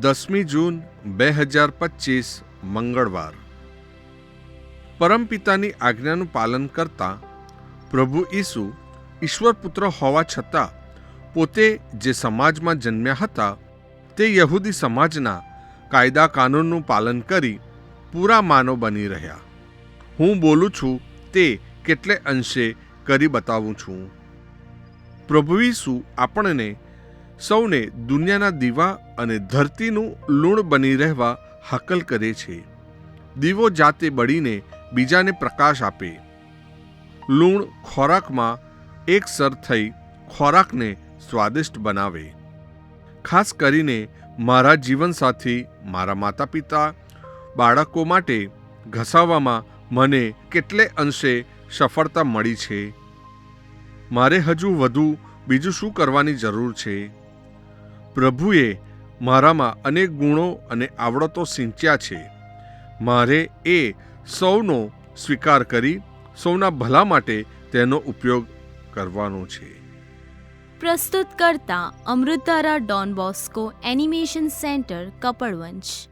દસમી જૂન બે હજાર પચીસ, મંગળવાર. પરમપિતાની આજ્ઞાનું પાલન કરતા પ્રભુ ઈસુ ઈશ્વરપુત્ર હોવા છતાં પોતે જે સમાજમાં જન્મ્યા હતા તે યહૂદી સમાજના કાયદા કાનૂનનું પાલન કરી પૂરા માનવ બની રહ્યા. હું બોલું છું તે કેટલે અંશે કરી બતાવું છું. પ્રભુ ઈસુ આપણને સૌને દુનિયાના દીવા અને ધરતીનું લૂણ બની રહેવા હાકલ કરે છે. દીવો જાતે બળીને બીજાને પ્રકાશ આપે. લૂણ ખોરાકમાં એકસર થઈ ખોરાકને સ્વાદિષ્ટ બનાવે. ખાસ કરીને મારા જીવનસાથી મારા માતા પિતા બાળકો માટે ઘસાવવામાં મને કેટલે અંશે સફળતા મળી છે. મારે હજુ વધુ બીજું શું કરવાની જરૂર છે? પ્રભુએ મારામાં અનેક ગુણો અને આવડતો સિંચ્યા છે. મારે એ સૌનો સ્વીકાર કરી, સૌના ભલા માટે તેનો ઉપયોગ કરવાનો છે. પ્રસ્તુત કરતા Amritdhara Don Bosco animation centre, Kapadvanj.